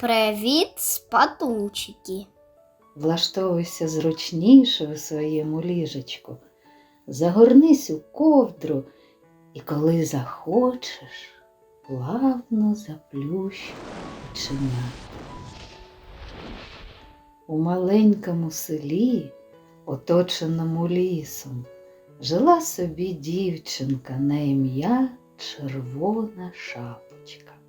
Привіт, спатунчики. Влаштовуйся зручніше у своєму ліжечку, загорнись у ковдру і коли захочеш, плавно заплющ оченята. У маленькому селі, оточеному лісом, жила собі дівчинка на ім'я Червона Шапочка.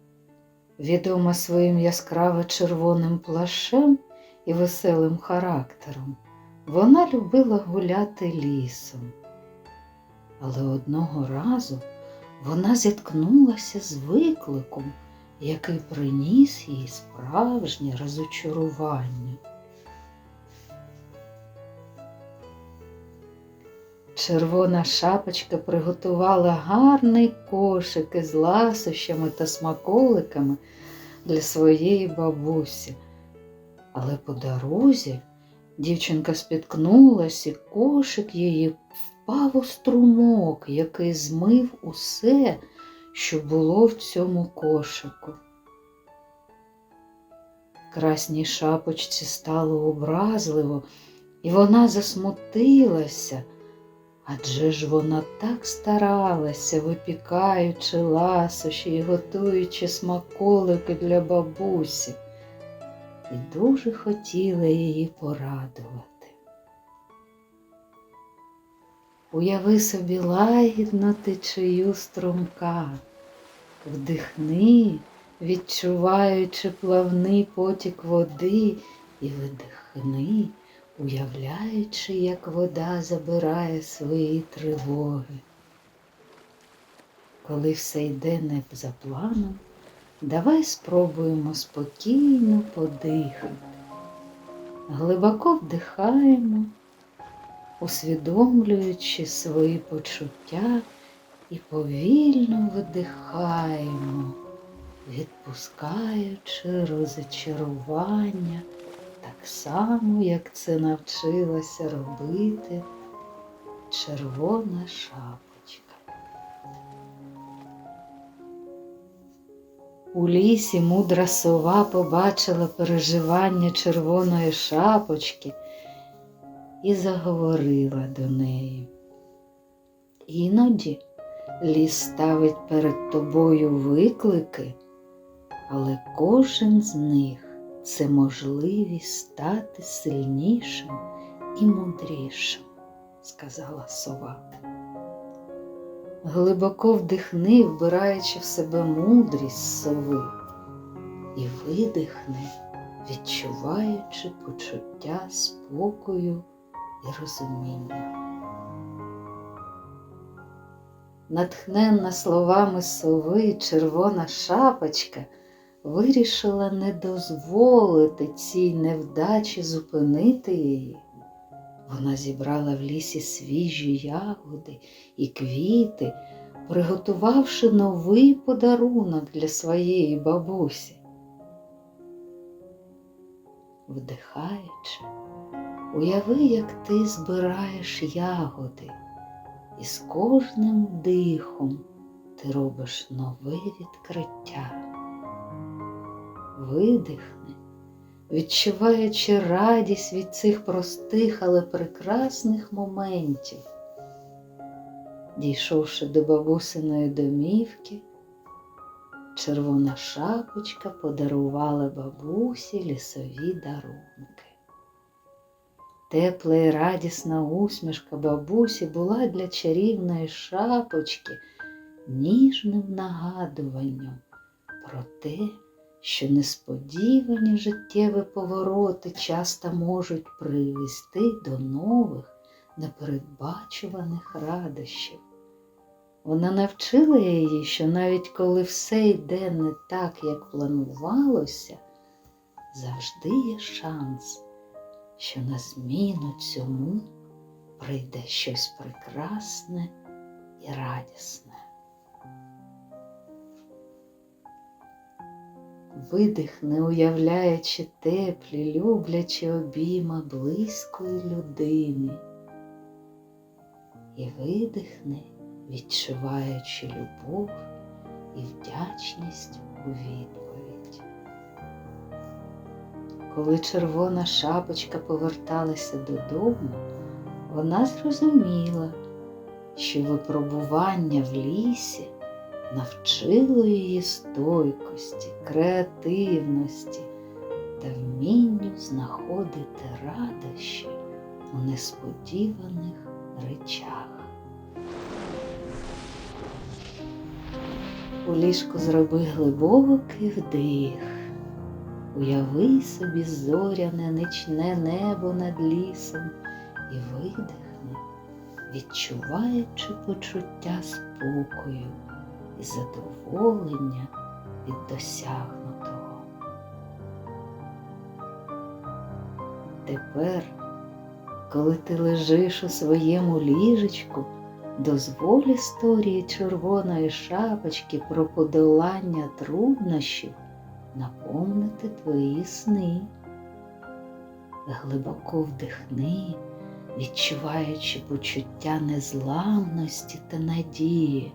Відома своїм яскраво червоним плащем і веселим характером, вона любила гуляти лісом. Але одного разу вона зіткнулася з викликом, який приніс їй справжнє розочарування. Червона шапочка приготувала гарний кошик із ласощами та смаколиками для своєї бабусі. Але по дорозі дівчинка спіткнулась, і кошик її впав у струмок, який змив усе, що було в цьому кошику. Красній шапочці стало образливо, і вона засмутилася. Адже ж вона так старалася, випікаючи ласощі і готуючи смаколики для бабусі, і дуже хотіла її порадувати. Уяви собі лагідно течію струмка, вдихни, відчуваючи плавний потік води, і видихни уявляючи, як вода забирає свої тривоги. Коли все йде не за планом, давай спробуємо спокійно подихати. Глибоко вдихаємо, усвідомлюючи свої почуття і повільно видихаємо, відпускаючи розочарування так само, як це навчилася робити червона шапочка. У лісі мудра сова побачила переживання червоної шапочки і заговорила до неї. Іноді ліс ставить перед тобою виклики, але кожен з них це можливість стати сильнішим і мудрішим, сказала сова. Глибоко вдихни, вбираючи в себе мудрість сови, і видихни, відчуваючи почуття спокою і розуміння. Натхненна словами сови червона шапочка вирішила не дозволити цій невдачі зупинити її. Вона зібрала в лісі свіжі ягоди і квіти, приготувавши новий подарунок для своєї бабусі. Вдихаючи, уяви, як ти збираєш ягоди, і з кожним дихом ти робиш нове відкриття видихни, відчуваючи радість від цих простих, але прекрасних моментів. Дійшовши до бабусиної домівки, червона шапочка подарувала бабусі лісові дарунки. Тепла і радісна усмішка бабусі була для чарівної шапочки ніжним нагадуванням про те, що несподівані життєві повороти часто можуть привести до нових непередбачуваних радощів. Вона навчила її, що навіть коли все йде не так, як планувалося, завжди є шанс, що на зміну цьому прийде щось прекрасне і радісне. Видихни, уявляючи теплі, люблячі обійма близької людини. І видихни, відчуваючи любов і вдячність у відповідь. Коли червона шапочка поверталася додому, вона зрозуміла, що випробування в лісі навчило її стойкості, креативності та вмінню знаходити радощі у несподіваних речах. У ліжку зроби глибокий вдих. Уяви собі зоряне нічне небо над лісом і видихни, відчуваючи почуття спокою і задоволення від досягнутого. Тепер, коли ти лежиш у своєму ліжечку, дозволь історії червоної шапочки про подолання труднощів наповнити твої сни. Глибоко вдихни, відчуваючи почуття незламності та надії,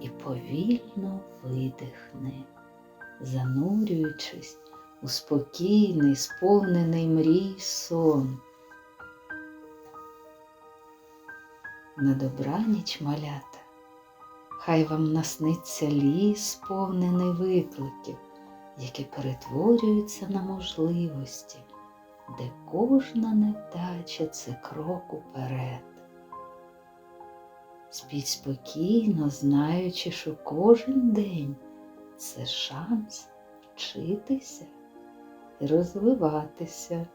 і повільно видихни, занурюючись у спокійний, сповнений мрій сон. На добраніч, малята, хай вам насниться ліс, сповнений викликів, які перетворюються на можливості, де кожна невдача це крок уперед. Спіть спокійно, знаючи, що кожен день це шанс вчитися і розвиватися.